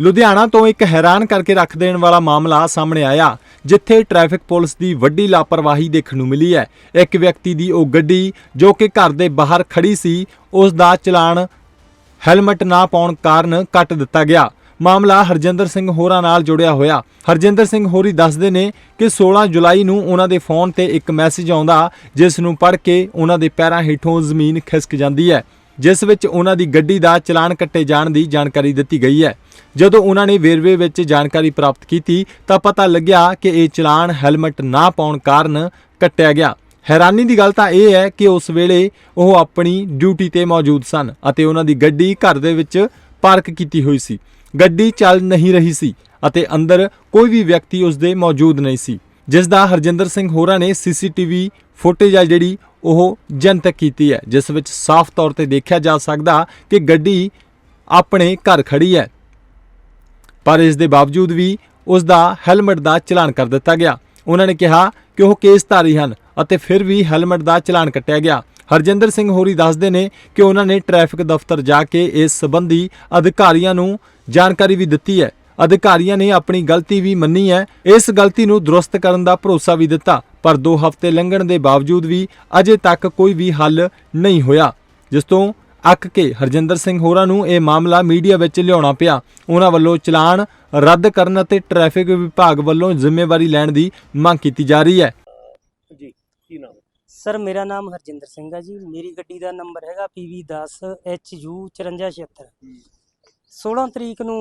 ਲੁਧਿਆਣਾ ਤੋਂ ਇੱਕ ਹੈਰਾਨ ਕਰਕੇ ਰੱਖ ਦੇਣ ਵਾਲਾ ਮਾਮਲਾ ਸਾਹਮਣੇ ਆਇਆ, ਜਿੱਥੇ ਟ੍ਰੈਫਿਕ ਪੁਲਿਸ ਦੀ ਵੱਡੀ ਲਾਪਰਵਾਹੀ ਦੇਖਣ ਨੂੰ ਮਿਲੀ ਹੈ। ਇੱਕ ਵਿਅਕਤੀ ਦੀ ਉਹ ਗੱਡੀ ਜੋ ਕਿ ਘਰ ਦੇ ਬਾਹਰ ਖੜੀ ਸੀ, ਉਸ ਦਾ ਚਲਾਨ ਹੈਲਮਟ ਨਾ ਪਾਉਣ ਕਾਰਨ ਕੱਟ ਦਿੱਤਾ ਗਿਆ। ਮਾਮਲਾ ਹਰਜਿੰਦਰ ਸਿੰਘ ਹੋਰਾਂ ਨਾਲ ਜੁੜਿਆ ਹੋਇਆ। ਹਰਜਿੰਦਰ ਸਿੰਘ ਹੋਰੀ ਦੱਸਦੇ ਨੇ ਕਿ 16 ਜੁਲਾਈ ਨੂੰ ਉਹਨਾਂ ਦੇ ਫੋਨ ਤੇ ਇੱਕ ਮੈਸੇਜ ਆਉਂਦਾ, ਜਿਸ ਨੂੰ ਪੜ੍ਹ ਕੇ ਉਹਨਾਂ ਦੇ ਪੈਰਾਂ ਹੇਠੋਂ ਜ਼ਮੀਨ ਖਿਸਕ ਜਾਂਦੀ ਹੈ। ਜਿਸ ਵਿੱਚ ਉਹਨਾਂ ਦੀ ਗੱਡੀ ਦਾ ਚਲਾਨ ਕੱਟੇ ਜਾਣ ਦੀ ਜਾਣਕਾਰੀ ਦਿੱਤੀ ਗਈ ਹੈ। ਜਦੋਂ ਉਹਨਾਂ ਨੇ ਵੇਰਵੇ ਵਿੱਚ ਜਾਣਕਾਰੀ ਪ੍ਰਾਪਤ ਕੀਤੀ, ਤਾਂ ਪਤਾ ਲੱਗਿਆ ਕਿ ਇਹ ਚਲਾਨ ਹੈਲਮਟ ਨਾ ਪਾਉਣ ਕਾਰਨ ਕੱਟਿਆ ਗਿਆ। ਹੈਰਾਨੀ ਦੀ ਗੱਲ ਤਾਂ ਇਹ ਹੈ ਕਿ ਉਸ ਵੇਲੇ ਉਹ ਆਪਣੀ ਡਿਊਟੀ ਤੇ ਮੌਜੂਦ ਸਨ ਅਤੇ ਉਹਨਾਂ ਦੀ ਗੱਡੀ ਘਰ ਦੇ ਵਿੱਚ ਪਾਰਕ ਕੀਤੀ ਹੋਈ ਸੀ। ਗੱਡੀ ਚੱਲ ਨਹੀਂ ਰਹੀ ਸੀ ਅਤੇ ਅੰਦਰ ਕੋਈ ਵੀ ਵਿਅਕਤੀ ਉਸ ਦੇ ਮੌਜੂਦ ਨਹੀਂ ਸੀ। ਜਿਸ ਦਾ ਹਰਜਿੰਦਰ ਸਿੰਘ ਹੋਰਾਂ ਨੇ ਸੀਸੀਟੀਵੀ ਫੁਟੇਜ ਆ ਜਿਹੜੀ ਉਹ ਜਨਤਕ ਕੀਤੀ ਹੈ, ਜਿਸ ਵਿੱਚ ਸਾਫ਼ ਤੌਰ ਤੇ ਦੇਖਿਆ ਜਾ ਸਕਦਾ ਕਿ ਗੱਡੀ ਆਪਣੇ ਘਰ ਖੜੀ ਹੈ। ਪਰ ਇਸ ਦੇ ਬਾਵਜੂਦ ਵੀ ਉਸ ਦਾ ਹੈਲਮਟ ਦਾ ਚਲਾਨ ਕਰ ਦਿੱਤਾ ਗਿਆ। ਉਹਨਾਂ ਨੇ ਕਿਹਾ ਕਿ ਉਹ ਕੇਸਧਾਰੀ ਹਨ ਅਤੇ ਫਿਰ ਵੀ ਹੈਲਮਟ ਦਾ ਚਲਾਨ ਕੱਟਿਆ ਗਿਆ। ਹਰਜਿੰਦਰ ਸਿੰਘ ਹੋਰੀ ਦੱਸਦੇ ਨੇ ਕਿ ਉਹਨਾਂ ਨੇ ਟ੍ਰੈਫਿਕ ਦਫ਼ਤਰ ਜਾ ਕੇ ਇਸ ਸੰਬੰਧੀ ਅਧਿਕਾਰੀਆਂ ਨੂੰ ਜਾਣਕਾਰੀ ਵੀ ਦਿੱਤੀ ਹੈ। ਅਧਿਕਾਰੀਆਂ ਨੇ ਆਪਣੀ ਗਲਤੀ ਵੀ ਮੰਨੀ ਹੈ। ਇਸ ਗਲਤੀ ਨੂੰ ਦਰੁਸਤ ਕਰਨ ਦਾ ਭਰੋਸਾ ਵੀ ਦਿੱਤਾ ਪਰ 2 ਹਫ਼ਤੇ ਲੰਘਣ ਦੇ ਬਾਵਜੂਦ ਵੀ ਅਜੇ ਤੱਕ ਕੋਈ ਵੀ ਹੱਲ ਨਹੀਂ ਹੋਇਆ। ਜਿਸ ਤੋਂ ਅੱਕ ਕੇ ਹਰਜਿੰਦਰ ਸਿੰਘ ਹੋਰਾਂ ਨੂੰ ਇਹ ਮਾਮਲਾ ਮੀਡੀਆ ਵਿੱਚ ਲਿਆਉਣਾ ਪਿਆ। ਉਹਨਾਂ ਵੱਲੋਂ ਚਲਾਨ ਰੱਦ ਕਰਨ ਅਤੇ ਟ੍ਰੈਫਿਕ ਵਿਭਾਗ ਵੱਲੋਂ ਜ਼ਿੰਮੇਵਾਰੀ ਲੈਣ ਦੀ ਮੰਗ ਕੀਤੀ ਜਾ ਰਹੀ ਹੈ। ਜੀ ਕੀ ਨਾਮ? ਹੈ? ਸਰ ਮੇਰਾ ਨਾਮ ਹਰਜਿੰਦਰ ਸਿੰਘ ਹੈ ਜੀ। ਮੇਰੀ ਗੱਡੀ ਦਾ ਨੰਬਰ ਹੈਗਾ PV10HU 5476 16 ਤਰੀਕ ਨੂੰ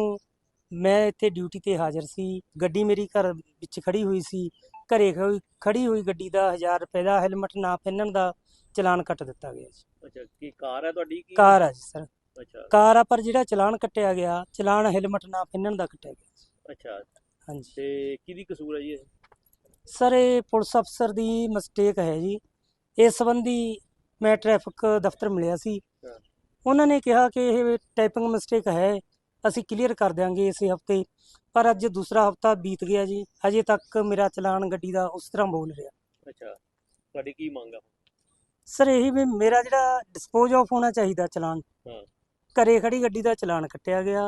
ਮੈਂ ਇੱਥੇ ਡਿਊਟੀ ਤੇ ਹਾਜ਼ਰ ਸੀ। ਗੱਡੀ ਮੇਰੀ ਘਰ ਵਿੱਚ ਖੜੀ ਹੋਈ ਸੀ। ਘਰੇ ਖੜੀ- ਖੜੀ ਹੋਈ ਗੱਡੀ ਦਾ 1000 ਰੁਪਏ ਦਾ ਹੈਲਮਟ ਨਾ ਪਹਿਨਣ ਦਾ ਚਲਾਨ ਕੱਟ ਦਿੱਤਾ ਗਿਆ ਜੀ। ਅੱਛਾ ਕੀ ਕਾਰ ਹੈ ਤੁਹਾਡੀ ਕੀ? ਕਾਰ ਆ ਜੀ ਸਰ। ਅੱਛਾ। ਕਾਰ ਆ ਪਰ ਜਿਹੜਾ ਚਲਾਨ ਕੱਟਿਆ ਗਿਆ ਚਲਾਨ ਹੈਲਮਟ ਨਾ ਪਹਿਨਣ ਦਾ ਕੱਟਿਆ ਗਿਆ ਅੱਛਾ। ਹਾਂਜੀ। ਤੇ ਕਿਹਦੀ ਕਸੂਰ ਹੈ ਜੀ ਇਹ? ਸਰ ਇਹ ਪੁਲਿਸ ਅਫਸਰ ਦੀ ਮਿਸਟੇਕ ਹੈ ਜੀ। ਇਸ ਸੰਬੰਧੀ ਮੈਂ ਟ੍ਰੈਫਿਕ ਦਫ਼ਤਰ ਮਿਲਿਆ ਸੀ। ਹਾਂ। ਉਹਨਾਂ ਨੇ ਕਿਹਾ ਕਿ ਇਹ ਟਾਈਪਿੰਗ ਮਿਸਟੇਕ ਹੈ। ਅਸੀਂ ਕਲੀਅਰ ਕਰ ਦਿਆਂਗੇ ਇਸੇ ਹਫ਼ਤੇ ਪਰ ਅੱਜ ਦੂਸਰਾ ਹਫਤਾ ਬੀਤ ਗਿਆ ਜੀ। ਅਜੇ ਤੱਕ ਮੇਰਾ ਚਲਾਨ ਗੱਡੀ ਦਾ ਉਸ ਤਰ੍ਹਾਂ ਬੋਲ ਰਿਹਾ। ਅੱਛਾ। ਤੁਹਾਡੀ ਕੀ ਮੰਗ ਆ ਸਰ ਇਹੀ ਵੀ ਮੇਰਾ ਜਿਹੜਾ ਡਿਸਪੋਜ਼ ਆਫ ਹੋਣਾ ਚਾਹੀਦਾ ਚਲਾਨ ਹਾਂ। ਘਰੇ ਖੜੀ ਗੱਡੀ ਦਾ ਚਲਾਨ ਕੱਟਿਆ ਗਿਆ।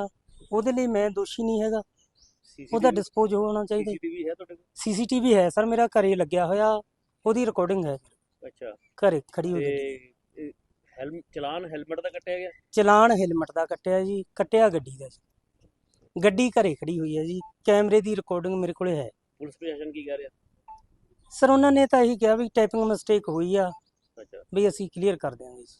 ਉਹਦੇ ਲਈ ਮੈਂ ਦੋਸ਼ੀ ਨਹੀਂ ਹੈਗਾ। ਉਹਦਾ ਡਿਸਪੋਜ਼ ਹੋਣਾ ਚਾਹੀਦਾ। ਸੀਸੀਟੀਵੀ ਹੈ ਤੁਹਾਡੇ ਕੋਲ? ਸੀਸੀਟੀਵੀ ਹੈ ਸਰ ਮੇਰਾ ਘਰੇ ਲੱਗਿਆ ਹੋਇਆ। ਉਹਦੀ ਰਿਕਾਰਡਿੰਗ ਹੈ। ਅੱਛਾ। ਘਰੇ ਖੜੀ ਹੋਈ ਚਲਾਨ ਹੈਲਮਟ ਦਾ ਕੱਟਿਆ ਗਿਆ? ਚਲਾਨ ਹੈਲਮਟ ਦਾ ਕੱਟਿਆ ਜੀ ਕੱਟਿਆ ਗੱਡੀ ਦਾ ਜੀ। ਗੱਡੀ ਘਰੇ ਖੜੀ ਹੋਈ ਹੈ ਜੀ ਕੈਮਰੇ ਦੀ ਰਿਕਾਰਡਿੰਗ ਮੇਰੇ ਕੋਲੇ ਹੈ। ਪੁਲਿਸ ਪ੍ਰਸ਼ਾਸਨ ਕੀ ਕਰ ਰਿਹਾ? ਸਰ ਉਹਨਾਂ ਨੇ ਤਾਂ ਇਹੀ ਕਿਹਾ ਵੀ ਟਾਈਪਿੰਗ ਮਿਸਟੇਕ ਹੋਈ ਆ। ਅੱਛਾ। ਵੀ ਅਸੀਂ ਕਲੀਅਰ ਕਰ ਦਿਆਂਗੇ ਜੀ।